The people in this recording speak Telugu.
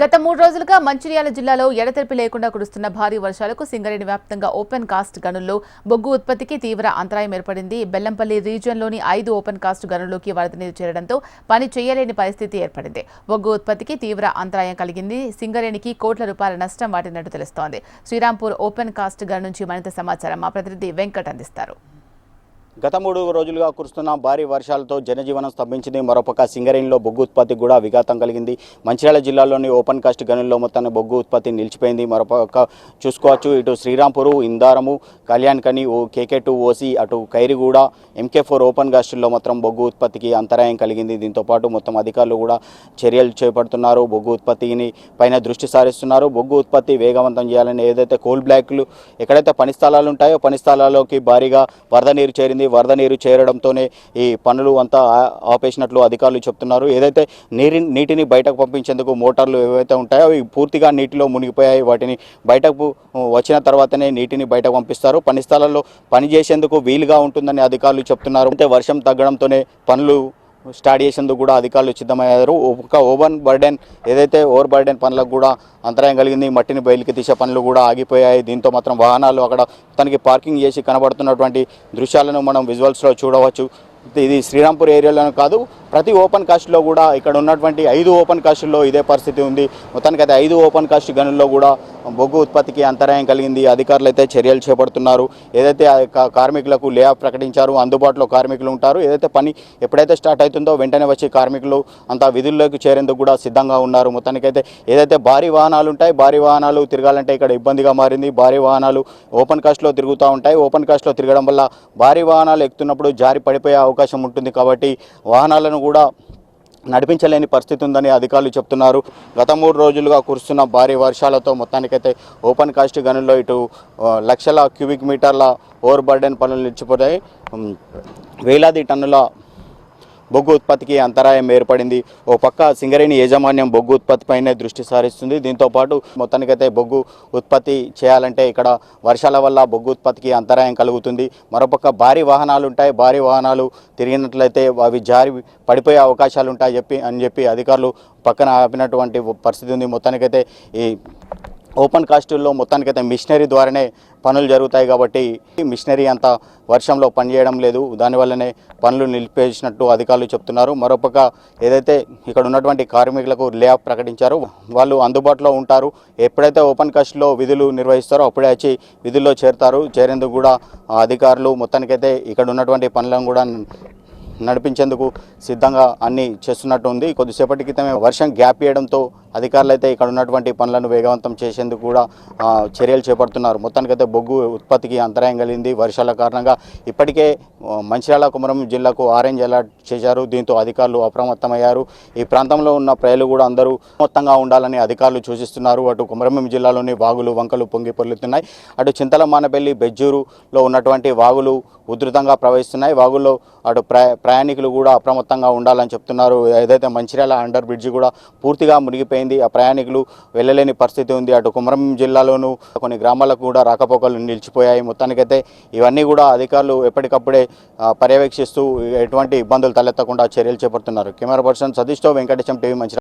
గత మూడు రోజులుగా మంచిర్యాల జిల్లాలో ఎడతెరిపి లేకుండా కురుస్తున్న భారీ వర్షాలకు సింగరేణి వ్యాప్తంగా ఓపెన్ కాస్ట్ గనుల్లో బొగ్గు ఉత్పత్తికి తీవ్ర అంతరాయం ఏర్పడింది. బెల్లంపల్లి రీజియన్లోని ఐదు ఓపెన్ కాస్ట్ గనుల్లోకి వరద నీరు చేరడంతో పని చేయలేని పరిస్థితి ఏర్పడింది. బొగ్గు ఉత్పత్తికి తీవ్ర అంతరాయం కలిగింది. సింగరేణికి కోట్ల రూపాయల నష్టం వాటినట్టు తెలుస్తోంది. శ్రీరాంపూర్ ఓపెన్ కాస్ట్ గన్ నుంచి మరింత సమాచారం మా ప్రతినిధి వెంకట్ అందిస్తారు. గత మూడు రోజులుగా కురుస్తున్న భారీ వర్షాలతో జనజీవనం స్తంభించింది. మరోపక్క సింగరేణిలో బొగ్గు ఉత్పత్తి కూడా విఘాతం కలిగింది. మంచిర్యాల జిల్లాలోని ఓపెన్ కాస్ట్ గనుల్లో మొత్తాన్ని బొగ్గు ఉత్పత్తి నిలిచిపోయింది. మరోపక్క చూసుకోవచ్చు ఇటు శ్రీరాంపూరు ఇందారము కళ్యాణ్ కని ఓ కేకే టూ ఓసి అటు ఖైరిగూడ ఎంకే ఫోర్ ఓపెన్ కాస్టుల్లో మాత్రం బొగ్గు ఉత్పత్తికి అంతరాయం కలిగింది. దీంతో పాటు మొత్తం అధికారులు కూడా చర్యలు చేపడుతున్నారు. బొగ్గు ఉత్పత్తిని పైన దృష్టి సారిస్తున్నారు. బొగ్గు ఉత్పత్తి వేగవంతం చేయాలని ఏదైతే కోల్ బ్లాక్లు ఎక్కడైతే పని స్థలాలు ఉంటాయో పని స్థలాల్లోకి భారీగా వరద నీరు చేరింది. వరద నీరు చేరడంతోనే ఈ పనులు అంతా ఆపేసినట్లు అధికారులు చెప్తున్నారు. ఏదైతే నీరి నీటిని బయటకు పంపించేందుకు మోటార్లు ఏవైతే ఉంటాయో అవి పూర్తిగా నీటిలో మునిగిపోయాయి. వాటిని బయటకు వచ్చిన తర్వాతనే నీటిని బయటకు పంపిస్తారు. పని స్థలాల్లో పని చేసేందుకు వీలుగా ఉంటుందని అధికారులు చెప్తున్నారు. అంటే వర్షం తగ్గడంతోనే పనులు స్టార్ట్ చేసేందుకు కూడా అధికారులు సిద్ధమయ్యారు. ఒక ఓవర్ బర్డెన్ ఏదైతే ఓవర్ బర్డెన్ పనులకు కూడా అంతరాయం కలిగింది మట్టిని బయలుకి తీసే పనులు కూడా ఆగిపోయాయి. దీంతో మాత్రం వాహనాలు అక్కడ తనకి పార్కింగ్ చేసి కనబడుతున్నటువంటి దృశ్యాలను మనం విజువల్స్లో చూడవచ్చు. ఇది శ్రీరాంపూర్ ఏరియాలోనే కాదు ప్రతి ఓపెన్ కాస్ట్లో కూడా ఇక్కడ ఉన్నటువంటి ఐదు ఓపెన్ కాస్ట్లో ఇదే పరిస్థితి ఉంది. మొత్తానికి అయితే ఐదు ఓపెన్ కాస్ట్ గనుల్లో కూడా బొగ్గు ఉత్పత్తికి అంతరాయం కలిగింది. అధికారులు అయితే చర్యలు చేపడుతున్నారు. ఏదైతే కార్మికులకు లే ఆఫ్ ప్రకటించారు అందుబాటులో కార్మికులు ఉంటారు. ఏదైతే పని ఎప్పుడైతే స్టార్ట్ అవుతుందో వెంటనే వచ్చి కార్మికులు అంతా విధుల్లోకి చేరేందుకు కూడా సిద్ధంగా ఉన్నారు. మొత్తానికైతే ఏదైతే భారీ వాహనాలు ఉంటాయి భారీ వాహనాలు తిరగాలంటే ఇక్కడ ఇబ్బందిగా మారింది. భారీ వాహనాలు ఓపెన్ కాస్ట్లో తిరుగుతూ ఉంటాయి. ఓపెన్ కాస్ట్లో తిరగడం వల్ల భారీ వాహనాలు ఎక్కుతున్నప్పుడు జారి పడిపోయే అవకాశం ఉంటుంది కాబట్టి వాహనాలను కూడా నడిపించలేని పరిస్థితి ఉందని అధికారులు చెప్తున్నారు. గత మూడు రోజులుగా కురుస్తున్న భారీ వర్షాలతో మొత్తానికైతే ఓపెన్ కాస్ట్ గనుల్లో ఇటు లక్షల క్యూబిక్ మీటర్ల ఓవర్ బర్డెన్ పనులు నిలిచిపోతాయి వేలాది టన్నుల బొగ్గు ఉత్పత్తికి అంతరాయం ఏర్పడింది. ఓ పక్క సింగరేణి యాజమాన్యం బొగ్గు ఉత్పత్తిపైనే దృష్టి సారిస్తుంది. దీంతో పాటు మొత్తానికైతే బొగ్గు ఉత్పత్తి చేయాలంటే ఇక్కడ వర్షాల వల్ల బొగ్గు ఉత్పత్తికి అంతరాయం కలుగుతుంది. మరోపక్క భారీ వాహనాలు ఉంటాయి భారీ వాహనాలు తిరిగినట్లయితే అవి జారి పడిపోయే అవకాశాలు ఉంటాయి చెప్పి అని చెప్పి అధికారులు పక్కన ఆపినటువంటి పరిస్థితి ఉంది. మొత్తానికైతే ఈ ఓపెన్ కాస్ట్లో మొత్తానికైతే మిషనరీ ద్వారానే పనులు జరుగుతాయి కాబట్టి మిషనరీ అంత వర్షంలో పనిచేయడం లేదు. దానివల్లనే పనులు నిలిపేసినట్టు అధికారులు చెప్తున్నారు. మరోపక్క ఏదైతే ఇక్కడ ఉన్నటువంటి కార్మికులకు లే ఆఫ్ ప్రకటించారో వాళ్ళు అందుబాటులో ఉంటారు. ఎప్పుడైతే ఓపెన్ కాస్ట్లో విధులు నిర్వహిస్తారో అప్పుడే వచ్చి విధుల్లో చేరుతారు. చేరేందుకు కూడా అధికారులు మొత్తానికైతే ఇక్కడ ఉన్నటువంటి పనులను కూడా నడిపించేందుకు సిద్ధంగా అన్ని చేస్తున్నట్టు ఉంది. కొద్దిసేపటి క్రితమే వర్షం గ్యాప్ ఇవ్వడంతో అధికారులు అయితే ఇక్కడ ఉన్నటువంటి పనులను వేగవంతం చేసేందుకు కూడా చర్యలు చేపడుతున్నారు. మొత్తానికైతే బొగ్గు ఉత్పత్తికి అంతరాయం కలిగింది. వర్షాల కారణంగా ఇప్పటికే మంచిర్యాల కుమరం జిల్లాకు ఆరెంజ్ అలర్ట్ చేశారు. దీంతో అధికారులు అప్రమత్తమయ్యారు. ఈ ప్రాంతంలో ఉన్న ప్రజలు కూడా అందరూ మొత్తంగా ఉండాలని అధికారులు సూచిస్తున్నారు. అటు కుమరంభీం జిల్లాలోని వాగులు వంకలు పొంగి పొర్లుతున్నాయి. అటు చింతల మానపల్లి బెజ్జూరులో ఉన్నటువంటి వాగులు ఉధృతంగా ప్రవహిస్తున్నాయి. వాగుల్లో అటు ప్ర ప్రయాణికులు కూడా అప్రమత్తంగా ఉండాలని చెప్తున్నారు. ఏదైతే మంచిర్యాల అండర్ బ్రిడ్జి కూడా పూర్తిగా మునిగిపోయింది ఆ ప్రయాణికులు వెళ్ళలేని పరిస్థితి ఉంది. అటు కుమరంభీం జిల్లాలోనూ కొన్ని గ్రామాలకు కూడా రాకపోకలు నిలిచిపోయాయి. మొత్తానికైతే ఇవన్నీ కూడా అధికారులు ఎప్పటికప్పుడే పర్యవేక్షిస్తూ ఎటువంటి ఇబ్బందులు తలెత్తకుండా చర్యలు చేపడుతున్నారు. కెమెరా పర్సన్ సతీష్తో వెంకటేశం టీవీ మంచి